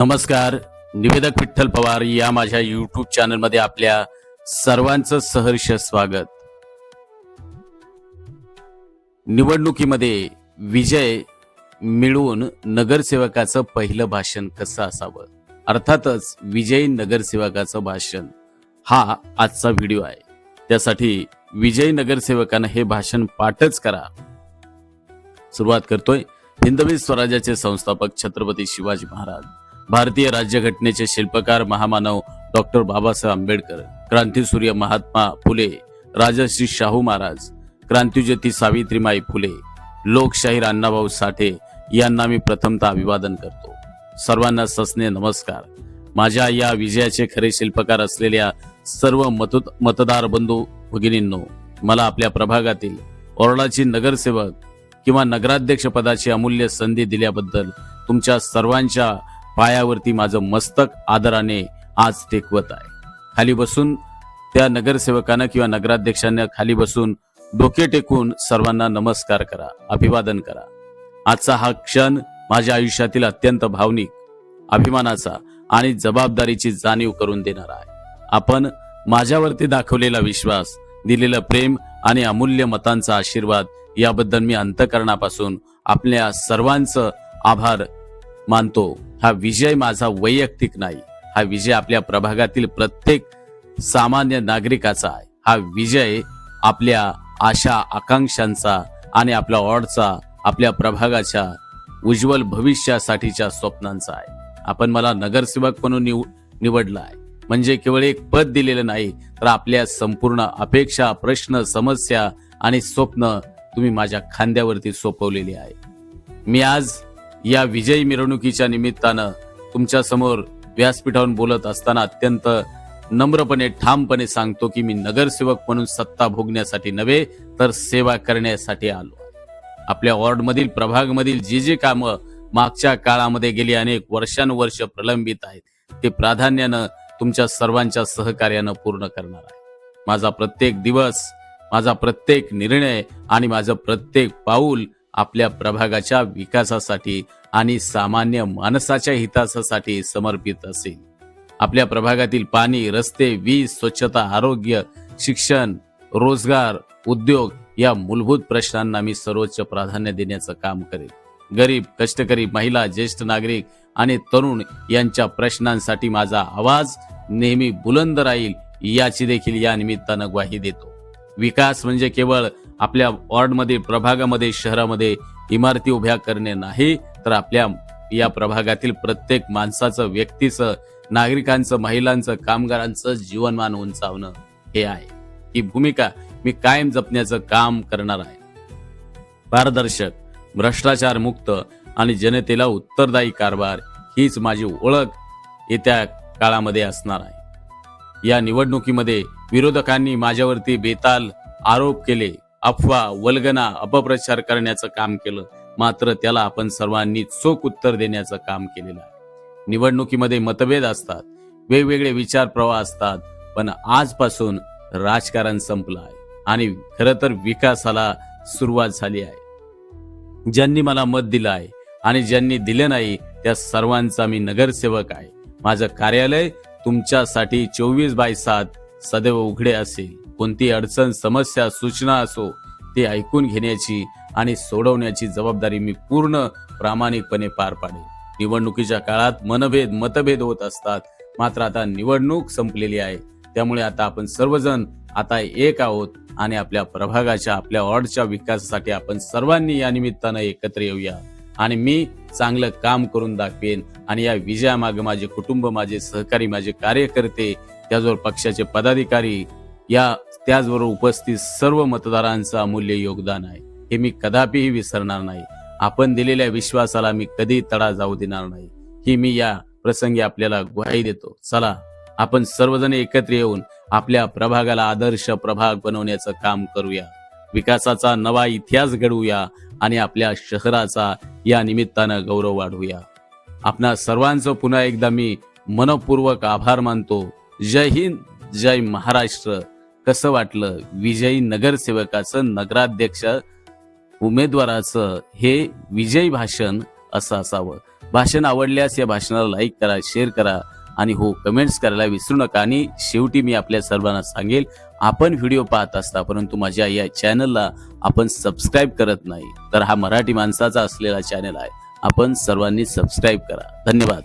नमस्कार. निवेदक विठ्ठल पवार या माझ्या युट्यूब चॅनलमध्ये आपल्या सर्वांचं सहर्ष स्वागत. निवडणुकीमध्ये विजय मिळवून नगरसेवकाचं पहिलं भाषण कसं असावं? अर्थातच विजयी नगरसेवकाचं भाषण हा आजचा व्हिडिओ आहे. त्यासाठी विजयी नगरसेवकानं हे भाषण पाठच करा. सुरुवात करतोय हिंदवी स्वराज्याचे संस्थापक छत्रपती शिवाजी महाराज. भारतीय राज्यघटनेचे शिल्पकार महामानव डॉक्टर बाबासाहेब आंबेडकर क्रांतीसूर्य महात्मा फुले राजश्री शाहू महाराज क्रांतिज्योती सावित्रीमाई फुले लोकशाहीर अण्णाभाऊ साठे यांना मी प्रथमतः अभिवादन करतो. सर्वांना ससने नमस्कार. माझ्या या विजयाचे खरे शिल्पकार असलेल्या सर्व मत मतदार बंधू भगिनींनो मला आपल्या प्रभागातील ओरडाची नगरसेवक किंवा नगराध्यक्ष पदाची अमूल्य संधी दिल्याबद्दल तुमच्या सर्वांच्या पायावरती माझं मस्तक आदराने आज टेकवत आहे. खाली बसून त्या नगरसेवकानं किंवा नगराध्यक्षांना खाली बसून डोके टेकून सर्वांना नमस्कार करा अभिवादन करा. आजचा हा क्षण माझ्या आयुष्यातील अत्यंत भावनिक अभिमानाचा आणि जबाबदारीची जाणीव करून देणार आहे. आपण माझ्यावरती दाखवलेला विश्वास दिलेलं प्रेम आणि अमूल्य मतांचा आशीर्वाद याबद्दल मी अंतकरणापासून आपल्या सर्वांचं आभार मानतो. हा विजय माझा वैयक्तिक नाही. हा विजय आपल्या प्रभागातील प्रत्येक सामान्य नागरिकाचा आहे. हा विजय आपल्या आशा आकांक्षांचा आणि आपल्या ऑडचा आपल्या प्रभागाच्या उज्ज्वल भविष्यासाठीच्या स्वप्नांचा आहे. आपण मला नगरसेवक म्हणून निव निवडला आहे म्हणजे केवळ एक पद दिलेलं नाही तर आपल्या संपूर्ण अपेक्षा प्रश्न समस्या आणि स्वप्न तुम्ही माझ्या खांद्यावरती सोपवलेली आहे. मी आज या विजयी मिरवणुकीच्या निमित्तानं तुमच्यासमोर व्यासपीठावरून बोलत असताना अत्यंत नम्रपणे ठामपणे सांगतो की मी नगरसेवक म्हणून सत्ता भोगण्यासाठी नव्हे तर सेवा करण्यासाठी आलो. आपल्या वॉर्डमधील प्रभागमधील जी जी कामं मागच्या काळामध्ये गेली अनेक वर्षानुवर्ष प्रलंबित आहेत ते प्राधान्यानं तुमच्या सर्वांच्या सहकार्यानं पूर्ण करणार आहे. माझा प्रत्येक दिवस माझा प्रत्येक निर्णय आणि माझं प्रत्येक पाऊल आपल्या प्रभागाच्या विकासासाठी आणि सामान्य माणसाच्या हितासाठी समर्पित असेल आपल्या प्रभागातील पाणी रस्ते वीज स्वच्छता आरोग्य शिक्षण रोजगार उद्योग या मूलभूत प्रश्नांना मी सर्वोच्च प्राधान्य देण्याचं काम करेल गरीब कष्टकरी महिला ज्येष्ठ नागरिक आणि तरुण यांच्या प्रश्नांसाठी माझा आवाज नेहमी बुलंद राहील याची देखील या निमित्तानं ग्वाही देतो. विकास म्हणजे केवळ आपल्या वॉर्डमध्ये प्रभागामध्ये शहरामध्ये इमारती उभ्या करणे नाही तर आपल्या या प्रभागातील प्रत्येक माणसाचं व्यक्तीचं नागरिकांचं महिलांचं कामगारांचं जीवनमान उंचावणं हे आहे. ही भूमिका मी कायम जपण्याचं काम करणार आहे. पारदर्शक भ्रष्टाचार मुक्त आणि जनतेला उत्तरदायी कारभार हीच माझी ओळख येत्या काळामध्ये असणार आहे. या निवडणुकीमध्ये विरोधकांनी माझ्यावरती बेताल आरोप केले. अफवा वल्गना अपप्रचार करण्याचं काम केलं. मात्र त्याला आपण सर्वांनी चोख उत्तर देण्याचं काम केलेलं आहे. निवडणुकीमध्ये मतभेद असतात वेगवेगळे विचार प्रवाह असतात पण आजपासून राजकारण संपलं आहे आणि खरं तर विकासाला सुरुवात झाली आहे. ज्यांनी मला मत दिलं आहे आणि ज्यांनी दिले नाही त्या सर्वांचा मी नगरसेवक आहे. माझं कार्यालय तुमच्यासाठी चोवीस बाय सात सदैव उघडे असेल. कोणती अडचण समस्या सूचना असो ते ऐकून घेण्याची आणि सोडवण्याची जबाबदारी मी पूर्ण प्रामाणिकपणे पार पाडेल. निवडणुकीच्या काळात मनभेद मतभेद होत असतात. मात्र आता निवडणूक संपलेली आहे. त्यामुळे आता आपण सर्वजण आता एक आहोत आणि आपल्या प्रभागाच्या आपल्या वॉर्डच्या विकासासाठी आपण सर्वांनी या निमित्तानं एकत्र येऊया. आणि मी चांगलं काम करून दाखवेन आणि या विजयामागे माझे कुटुंब माझे सहकारी माझे कार्यकर्ते त्याचबरोबर पक्षाचे पदाधिकारी या त्याचबरोबर उपस्थित सर्व मतदारांचं अमूल्य योगदान आहे. हे मी कदापिही विसरणार नाही. आपण दिलेल्या विश्वासाला मी कधी तडा जाऊ देणार नाही. ही मी या प्रसंगी आपल्याला ग्वाही देतो. चला आपण सर्वजण एकत्र येऊन आपल्या प्रभागाला आदर्श प्रभाग बनवण्याचं काम करूया. विकासाचा नवा इतिहास घडवूया आणि आपल्या शहराचा या निमित्तानं गौरव वाढवूया. आपणा सर्वांचं पुन्हा एकदा मी मनपूर्वक आभार मानतो. जय हिंद जय महाराष्ट्र. कसं वाटलं. विजयी नगरसेवकाचं नगराध्यक्ष उमेदवाराचं हे विजयी भाषण असं असावं. भाषण आवडल्यास या भाषणाला लाईक करा शेअर करा आणि हो कमेंट्स करायला विसरू नका. आणि शेवटी मी आपल्या सर्वांना सांगेल आपण व्हिडिओ पाहत असता परंतु माझ्या या चॅनलला आपण सबस्क्राईब करत नाही तर हा मराठी माणसाचा असलेला चॅनल आहे. आपण सर्वांनी सबस्क्राईब करा. धन्यवाद.